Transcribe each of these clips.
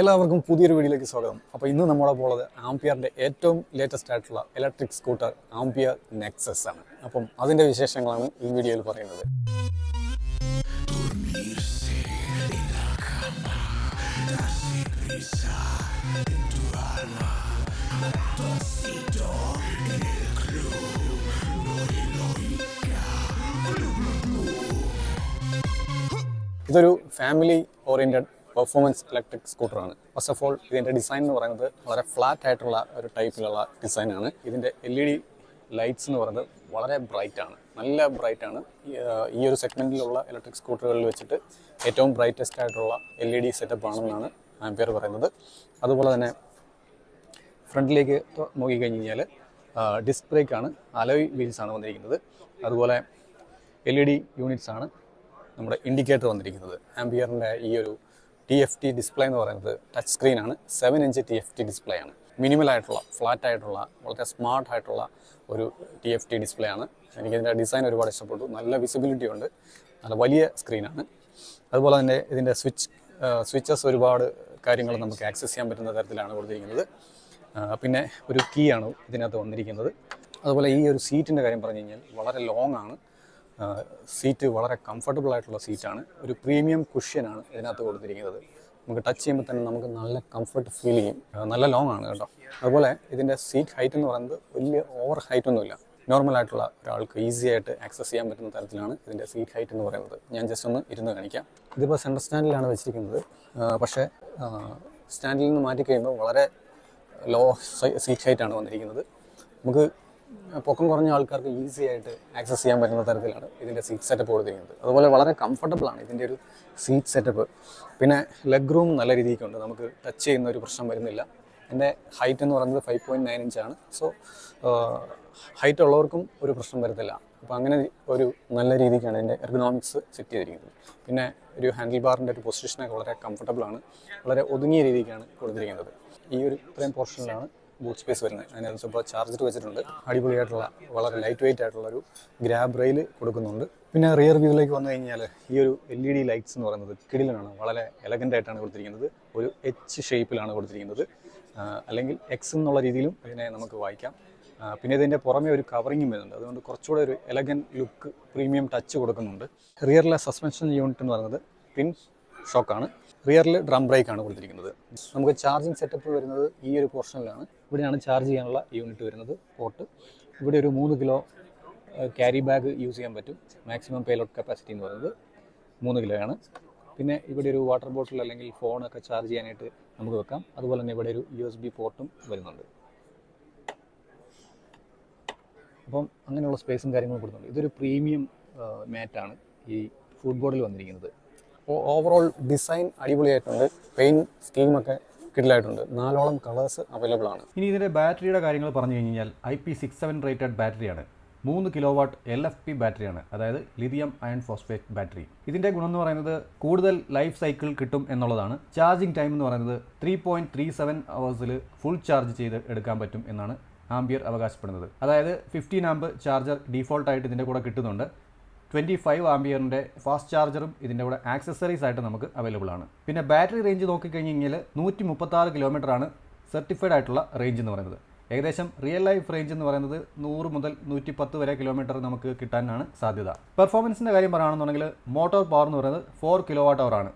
എല്ലാവർക്കും പുതിയൊരു വീഡിയോയിലേക്ക് സ്വാഗതം. അപ്പോൾ ഇന്ന് നമ്മുടെ പോളത് ആംപിയറിന്റെ ഏറ്റവും ലേറ്റസ്റ്റ് ആയിട്ടുള്ള ഇലക്ട്രിക് സ്കൂട്ടർ ആംപിയർ നെക്സസ് ആണ്. അപ്പം അതിന്റെ വിശേഷങ്ങളാണ് ഈ വീഡിയോയിൽ പറയുന്നത്. ഇതൊരു ഫാമിലി ഓറിയന്റഡ് പെർഫോമൻസ് ഇലക്ട്രിക് സ്കൂട്ടറാണ് ഫസ്റ്റ് ഓഫ് ഓൾ ഇതിന്റെ ഡിസൈൻ എന്ന് പറയുന്നത് വളരെ ഫ്ലാറ്റ് ആയിട്ടുള്ള ഒരു ടൈപ്പിലുള്ള ഡിസൈനാണ് ഇതിന്റെ എൽ ഇ ഡി ലൈറ്റ്സ് എന്ന് പറയുന്നത് വളരെ ബ്രൈറ്റ് ആണ്. നല്ല ബ്രൈറ്റ് ആണ്. ഈ, ഒരു സെഗ്മെന്റിലുള്ള ഇലക്ട്രിക് സ്കൂട്ടറുകളിൽ വെച്ചിട്ട് ഏറ്റവും ബ്രൈറ്റസ്റ്റ് ആയിട്ടുള്ള എൽ ഇ ഡി സെറ്റപ്പ് ആണെന്നാണ് ആംപിയർ പറയുന്നത്. അതുപോലെ തന്നെ ഫ്രണ്ടിലേക്ക് നോക്കി കഴിഞ്ഞാൽ ഡിസ്ക് ആണ് അലോയ് വീൽസ് ആണ് വന്നിരിക്കുന്നത്. അതുപോലെ എൽ ഇ ഡി യൂണിറ്റ്സ് ആണ് നമ്മുടെ ഇൻഡിക്കേറ്റർ വന്നിരിക്കുന്നത്. ആംബിയറിന്റെ ഈ ഒരു ടി എഫ് ടി ഡിസ്പ്ലേ എന്ന് പറയുന്നത് ടച്ച് സ്ക്രീൻ ആണ്. Seven inch T F T display ആണ്. മിനിമൽ ആയിട്ടുള്ള ഫ്ലാറ്റ് ആയിട്ടുള്ള വളരെ സ്മാർട്ട് ആയിട്ടുള്ള ഒരു ടി എഫ് ടി ഡിസ്പ്ലേ ആണ്. എനിക്കിതിന്റെ ഡിസൈൻ ഒരുപാട് ഇഷ്ടപ്പെട്ടു. നല്ല വിസിബിലിറ്റി ഉണ്ട്. നല്ല വലിയ സ്ക്രീനാണ് അതുപോലെ തന്നെ ഇതിന്റെ സ്വിച്ച് സ്വിച്ചസ് ഒരുപാട് കാര്യങ്ങൾ നമുക്ക് ആക്സസ് ചെയ്യാൻ പറ്റുന്ന തരത്തിലാണ് കൊടുത്തിരിക്കുന്നത്. പിന്നെ ഒരു കീ ആണ് ഇതിനകത്ത് വന്നിരിക്കുന്നത്. അതുപോലെ ഈ ഒരു സീറ്റിന്റെ കാര്യം പറഞ്ഞു കഴിഞ്ഞാൽ വളരെ ലോങ്ങാണ് സീറ്റ് വളരെ കംഫർട്ടബിൾ ആയിട്ടുള്ള സീറ്റാണ് ഒരു പ്രീമിയം കുഷ്യനാണ് ഇതിനകത്ത് കൊടുത്തിരിക്കുന്നത്. നമുക്ക് ടച്ച് ചെയ്യുമ്പോൾ തന്നെ നമുക്ക് നല്ല കംഫർട്ട് ഫീൽ ചെയ്യും. നല്ല ലോങ് ആണ് കേട്ടോ. അതുപോലെ ഇതിന്റെ സീറ്റ് ഹൈറ്റ് എന്ന് പറയുന്നത് വലിയ ഓവർ ഹൈറ്റ് ഒന്നുമില്ല. നോർമൽ ആയിട്ടുള്ള ഒരാൾക്ക് ഈസി ആയിട്ട് ആക്സസ് ചെയ്യാൻ പറ്റുന്ന തരത്തിലാണ് ഇതിന്റെ സീറ്റ് ഹൈറ്റ് എന്ന് പറയുന്നത്. ഞാൻ ജസ്റ്റ് ഒന്ന് ഇരുന്ന് കാണിക്കാം. ഇതിപ്പോൾ സെന്റർ സ്റ്റാൻഡിലാണ് വെച്ചിരിക്കുന്നത്. പക്ഷേ സ്റ്റാൻഡിൽ നിന്ന് മാറ്റി കഴിയുമ്പോൾ വളരെ ലോ സീറ്റ് ഹൈറ്റ് ആണ് വന്നിരിക്കുന്നത്. നമുക്ക് പൊക്കം കുറഞ്ഞ ആൾക്കാർക്ക് ഈസി ആയിട്ട് ആക്സസ് ചെയ്യാൻ പറ്റുന്ന തരത്തിലാണ് ഇതിന്റെ സീറ്റ് സെറ്റപ്പ് കൊടുത്തിരിക്കുന്നത് അതുപോലെ വളരെ കംഫർട്ടബിൾ ആണ് ഇതിന്റെ ഒരു സീറ്റ് സെറ്റപ്പ് പിന്നെ ലെഗ് റൂം നല്ല രീതിക്കുണ്ട് നമുക്ക് ടച്ച് ചെയ്യുന്ന ഒരു പ്രശ്നം വരുന്നില്ല. എന്റെ ഹൈറ്റ് എന്ന് പറയുന്നത് ഫൈവ് പോയിന്റ് നയൻ ഇഞ്ചാണ് സോ ഹൈറ്റ് ഉള്ളവർക്കും ഒരു പ്രശ്നം വരത്തില്ല. അപ്പോൾ അങ്ങനെ ഒരു നല്ല രീതിക്കാണ് എന്റെ എർഗണോമിക്സ് സെറ്റ് ചെയ്തിരിക്കുന്നത്. പിന്നെ ഒരു ഹാൻഡിൽ ബാറിന്റെ ഒരു പൊസിഷനൊക്കെ വളരെ കംഫർട്ടബിൾ ആണ്. വളരെ ഒതുങ്ങിയ രീതിക്കാണ് കൊടുത്തിരിക്കുന്നത്. ഈ ഒരു ഇത്രയും പോർഷനിലാണ് ബൂട്ട് സ്പേസ് വരുന്നത്. അതിനകത്ത് ഇപ്പോൾ ചാർജർ വെച്ചിട്ടുണ്ട്. അടിപൊളിയായിട്ടുള്ള വളരെ ലൈറ്റ് വെയിറ്റ് ആയിട്ടുള്ള ഒരു ഗ്രാബ് റെയിൽ കൊടുക്കുന്നുണ്ട്. പിന്നെ റിയർ വ്യൂവിലേക്ക് വന്നു കഴിഞ്ഞാൽ ഈ ഒരു എൽ ഇ ഡി ലൈറ്റ്സ് എന്ന് പറയുന്നത് കിടിലനാണ്. വളരെ എലഗന്റ് ആയിട്ടാണ് കൊടുത്തിരിക്കുന്നത്. ഒരു എച്ച് ഷേപ്പിലാണ് കൊടുത്തിരിക്കുന്നത്. അല്ലെങ്കിൽ എക്സ് എന്നുള്ള രീതിയിലും ഇതിനെ നമുക്ക് വായിക്കാം. പിന്നെ ഇതിന്റെ പുറമേ ഒരു കവറിങ്ങും വരുന്നുണ്ട്. അതുകൊണ്ട് കുറച്ചുകൂടെ ഒരു എലഗൻ ലുക്ക് പ്രീമിയം ടച്ച് കൊടുക്കുന്നുണ്ട്. റിയറിലെ സസ്പെൻഷൻ യൂണിറ്റ് എന്ന് പറയുന്നത് പിൻ ഷോക്കാണ് റിയറിൽ ഡ്രം ബ്രേക്കാണ് കൊടുത്തിരിക്കുന്നത്. നമുക്ക് ചാർജിങ് സെറ്റപ്പ് വരുന്നത് ഈ ഒരു പോർഷനിലാണ് ഇവിടെയാണ് ചാർജ് ചെയ്യാനുള്ള യൂണിറ്റ് വരുന്നത് പോർട്ട് ഇവിടെ ഒരു മൂന്ന് കിലോ ക്യാരി ബാഗ് യൂസ് ചെയ്യാൻ പറ്റും. മാക്സിമം പേലോഡ് കപ്പാസിറ്റി എന്ന് പറയുന്നത് മൂന്ന് കിലോയാണ് പിന്നെ ഇവിടെ ഒരു വാട്ടർ ബോട്ടിൽ അല്ലെങ്കിൽ ഫോണൊക്കെ ചാർജ് ചെയ്യാനായിട്ട് നമുക്ക് വെക്കാം. അതുപോലെ തന്നെ ഇവിടെ ഒരു യു എസ് ബി പോർട്ടും വരുന്നുണ്ട്. അപ്പം അങ്ങനെയുള്ള സ്പേസും കാര്യങ്ങളും കൊടുക്കുന്നുണ്ട് ഇതൊരു പ്രീമിയം മാറ്റാണ് ഈ ഫുഡ് ബോർഡിൽ വന്നിരിക്കുന്നത്. അപ്പോൾ ഓവറോൾ ഡിസൈൻ അടിപൊളിയായിട്ടുണ്ട്. പെയിൻ സ്കീമൊക്കെ കിടിലായിട്ടുണ്ട്. നാലോളം കളേഴ്സ് അവൈലബിൾ ആണ്. ഇനി ഇതിന്റെ ബാറ്ററിയുടെ കാര്യങ്ങൾ പറഞ്ഞു കഴിഞ്ഞാൽ I P six seven rated ബാറ്ററിയാണ്. മൂന്ന് kilo watt L F P ബാറ്ററിയാണ്. അതായത് ലിഥിയം അയൺ ഫോസ്ഫേറ്റ് ബാറ്ററി. ഇതിന്റെ ഗുണം എന്ന് പറയുന്നത് കൂടുതൽ ലൈഫ് സൈക്കിൾ കിട്ടും എന്നുള്ളതാണ്. ചാർജിങ് ടൈം എന്ന് പറയുന്നത് ത്രീ പോയിന്റ് ത്രീ സെവൻ അവേഴ്സിൽ ഫുൾ ചാർജ് ചെയ്ത് എടുക്കാൻ പറ്റും എന്നാണ് ആംബിയർ അവകാശപ്പെടുന്നത്. അതായത് ഫിഫ്റ്റീൻ ആംബ് ചാർജർ ഡീഫോൾട്ടായിട്ട് ഇതിന്റെ കൂടെ കിട്ടുന്നുണ്ട്. ട്വന്റി ഫൈവ് ആംബിയറിന്റെ ഫാസ്റ്റ് ചാർജറും ഇതിന്റെ കൂടെ ആക്സസറീസ് ആയിട്ട് നമുക്ക് അവൈലബിൾ ആണ്. പിന്നെ ബാറ്ററി റേഞ്ച് നോക്കിക്കഴിഞ്ഞ് കഴിഞ്ഞാൽ നൂറ്റി മുപ്പത്താറ് കിലോമീറ്റർ ആണ് സർട്ടിഫൈഡ് ആയിട്ടുള്ള റേഞ്ച് എന്ന് പറയുന്നത്. ഏകദേശം റിയൽ ലൈഫ് റേഞ്ച് എന്ന് പറയുന്നത് നൂറ് മുതൽ നൂറ്റി പത്ത് വരെ കിലോമീറ്റർ നമുക്ക് കിട്ടാനാണ് സാധ്യത. പെർഫോമൻസിന്റെ കാര്യം പറയുകയാണെന്നുണ്ടെങ്കിൽ മോട്ടോർ പവർ എന്ന് പറയുന്നത് ഫോർ കിലോ വാട്ട് അവർ ആണ്.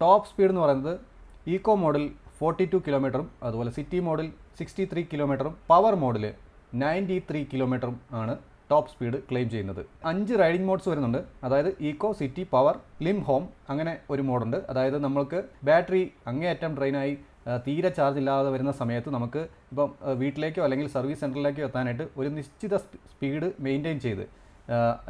ടോപ്പ് സ്പീഡ് എന്ന് പറയുന്നത് ഈക്കോ മോഡൽ ഫോർട്ടി ടു കിലോമീറ്ററും അതുപോലെ സിറ്റി മോഡൽ സിക്സ്റ്റി ത്രീ കിലോമീറ്ററും പവർ മോഡൽ നയന്റി ത്രീ കിലോമീറ്ററും ആണ് ടോപ്പ് സ്പീഡ് ക്ലെയിം ചെയ്യുന്നത്. അഞ്ച് റൈഡിംഗ് മോഡ്സ് വരുന്നുണ്ട്. അതായത് eco city power limp home അങ്ങനെ ഒരു മോഡുണ്ട് അതായത് നമ്മൾക്ക് ബാറ്ററി അങ്ങേയറ്റം ഡ്രെയിനായി ആ, തീരെ ചാർജ് ഇല്ലാതെ വരുന്ന സമയത്ത് നമുക്ക് ഇപ്പം വീട്ടിലേക്കോ അല്ലെങ്കിൽ സർവീസ് സെന്ററിലേക്കോ എത്താനായിട്ട് ഒരു നിശ്ചിത സ്പീഡ് മെയിന്റെയിൻ ചെയ്ത്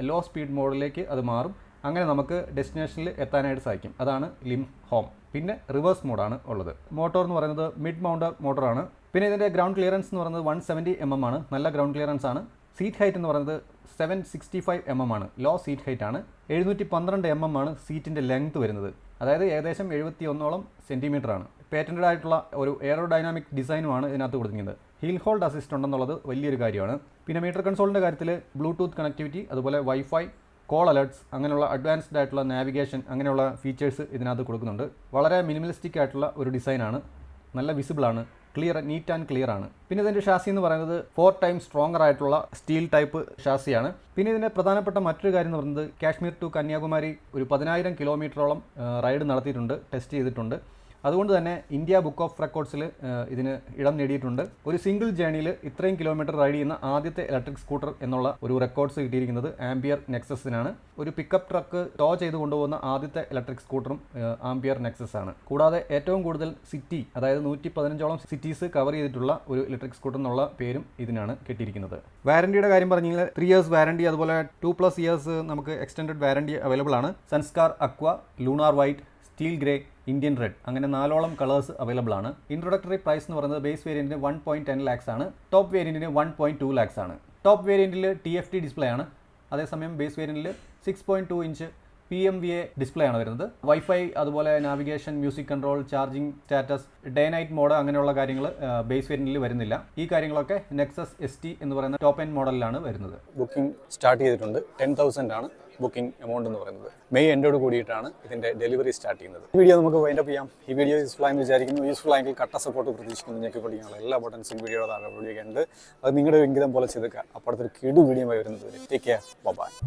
ലോ സ്പീഡ് മോഡിലേക്ക് അത് മാറും. അങ്ങനെ നമുക്ക് ഡെസ്റ്റിനേഷനിൽ എത്താനായിട്ട് സാധിക്കും. അതാണ് ലിം ഹോം പിന്നെ റിവേഴ്സ് മോഡാണ് ഉള്ളത്. മോട്ടോർ എന്ന് പറയുന്നത് മിഡ് മൗണ്ടർ മോട്ടോറാണ് പിന്നെ ഇതിന്റെ ഗ്രൗണ്ട് ക്ലിയറൻസ് എന്ന് പറയുന്നത് വൺ സെവന്റി എം എം ആണ്. നല്ല ഗ്രൗണ്ട് ക്ലിയറൻസ് ആണ്. സീറ്റ് ഹൈറ്റ് എന്ന് പറയുന്നത് seven sixty five M M ആണ്. ലോ സീറ്റ് ഹൈറ്റ് ആണ്. എഴുന്നൂറ്റി പന്ത്രണ്ട് എം എം ആണ് സീറ്റിന്റെ ലെങ്ത് വരുന്നത്. അതായത് ഏകദേശം എഴുപത്തി ഒന്നോളം സെന്റിമീറ്റർ ആണ്. പേറ്റന്റഡ് ആയിട്ടുള്ള ഒരു എയറോഡൈനാമിക് ഡിസൈനുമാണ് ഇതിനകത്ത് കൊടുത്തിരിക്കുന്നത്. ഹീൽ ഹോൾഡ് അസിസ്റ്റ് ഉണ്ടെന്നുള്ളത് വലിയൊരു കാര്യമാണ്. പിന്നെ മീറ്റർ കൺസോളിന്റെ കാര്യത്തിൽ ബ്ലൂടൂത്ത് കണക്ടിവിറ്റി അതുപോലെ വൈഫൈ കോൾ അലേർട്സ് അങ്ങനെയുള്ള അഡ്വാൻസ്ഡ് ആയിട്ടുള്ള നാവിഗേഷൻ അങ്ങനെയുള്ള ഫീച്ചേഴ്സ് ഇതിനകത്ത് കൊടുക്കുന്നുണ്ട്. വളരെ മിനിമലിസ്റ്റിക് ആയിട്ടുള്ള ഒരു ഡിസൈനാണ് നല്ല വിസിബിൾ ആണ്. ക്ലിയർ നീറ്റ് ആൻഡ് ക്ലിയർ ആണ്. പിന്നെ ഇതിന്റെ ഷാസി എന്ന് പറയുന്നത് ഫോർ ടൈം സ്ട്രോങ്ങർ ആയിട്ടുള്ള സ്റ്റീൽ ടൈപ്പ് ഷാസിയാണ്. പിന്നെ ഇതിന്റെ പ്രധാനപ്പെട്ട മറ്റൊരു കാര്യം എന്ന് പറയുന്നത് കാശ്മീർ ടു കന്യാകുമാരി ഒരു പതിനായിരം കിലോമീറ്ററോളം റൈഡ് നടത്തിയിട്ടുണ്ട് ടെസ്റ്റ് ചെയ്തിട്ടുണ്ട്. അതുകൊണ്ട് തന്നെ ഇന്ത്യ ബുക്ക് ഓഫ് റെക്കോർഡ്സിൽ ഇതിന് ഇടം നേടിയിട്ടുണ്ട്. ഒരു സിംഗിൾ ജേണിയിൽ ഇത്രയും കിലോമീറ്റർ റൈഡ് ചെയ്യുന്ന ആദ്യത്തെ ഇലക്ട്രിക് സ്കൂട്ടർ എന്നുള്ള ഒരു റെക്കോർഡ്സ് കിട്ടിയിരിക്കുന്നത് ആംബിയർ നെക്സസിനാണ് ഒരു പിക്കപ്പ് ട്രക്ക് ടോ ചെയ്ത് കൊണ്ടുപോകുന്ന ആദ്യത്തെ ഇലക്ട്രിക് സ്കൂട്ടറും ആംബിയർ നെക്സസ് ആണ് കൂടാതെ ഏറ്റവും കൂടുതൽ സിറ്റി അതായത് നൂറ്റി പതിനഞ്ചോളം സിറ്റീസ് കവർ ചെയ്തിട്ടുള്ള ഒരു ഇലക്ട്രിക് സ്കൂട്ടർ എന്നുള്ള പേരും ഇതിനാണ് കിട്ടിയിരിക്കുന്നത്. വാരണ്ടിയുടെ കാര്യം പറഞ്ഞു കഴിഞ്ഞാൽ ത്രീ ഇയേഴ്സ് വാരണ്ടി അതുപോലെ ടു പ്ലസ് ഇയേഴ്സ് നമുക്ക് എക്സ്റ്റൻഡഡ് വാറണ്ടി അവൈലബിൾ ആണ്. സൺസ്കാർ aqua lunar white steel grey Indian red അങ്ങനെ നാലോളം കളേഴ്സ് അവൈലബിൾ ആണ് ഇൻട്രൊഡക്ടറി പ്രൈസ് എന്ന് പറയുന്നത് ബേസ് വേരിയന്റിന് വൺ പോയിന്റ് ടെൻ ലാക്സ് ആണ്. ടോപ്പ് വേരിയന്റിന് വൺ പോയിന്റ് ടു ലാക്സ് ആണ്. ടോപ്പ് വേരിയന്റിൽ ടി എഫ് ടി ഡിസ്പ്ലേ ആണ്. അതേസമയം base വേരിയന്റിൽ six point two inch P M V A display ആണ് വരുന്നത്. വൈഫൈ അതുപോലെ navigation music control charging status day night mode അങ്ങനെയുള്ള കാര്യങ്ങൾ ബേസ് വേരിയന്റിൽ വരുന്നില്ല. ഈ കാര്യങ്ങളൊക്കെ നെക്സസ് എസ് ടി എന്ന് പറയുന്ന ടോപ്പ് എൻ മോഡലിലാണ് വരുന്നത്. ബുക്കിംഗ് സ്റ്റാർട്ട് ചെയ്തിട്ടുണ്ട്. ടെൻ തൗസൻഡ് ആണ്. ബുക്കിംഗ് എമൗണ്ട് എന്ന് പറയുന്നത്. മെയ് എൻഡോട് കൂടിയിട്ടാണ് ഇതിന്റെ ഡെലിവറി സ്റ്റാർട്ട് ചെയ്യുന്നത്. ഈ വീഡിയോ നമുക്ക് വൈൻഡ് അപ്പ് ചെയ്യാം. ഈ വീഡിയോ യൂസ്ഫുൾ ആയെന്ന് വിചാരിക്കുന്നു. യൂസ്ഫുൾ ആയെങ്കിൽ കട്ട സപ്പോർട്ട് പ്രതീക്ഷിക്കുന്നു. ഞെക്കി പഠിക്കാനുള്ള എല്ലാ ബട്ടൺസും വീഡിയോയുടെ താഴെ വീഡിയോയുണ്ട് അത് നിങ്ങളുടെ എങ്കിലും പോലെ ചെയ്തേക്കുക അപ്പുറത്തൊരു കിടു വീഡിയോ ആയി വരുന്നത് ടേക്ക് കെയർ ബൈ pasito.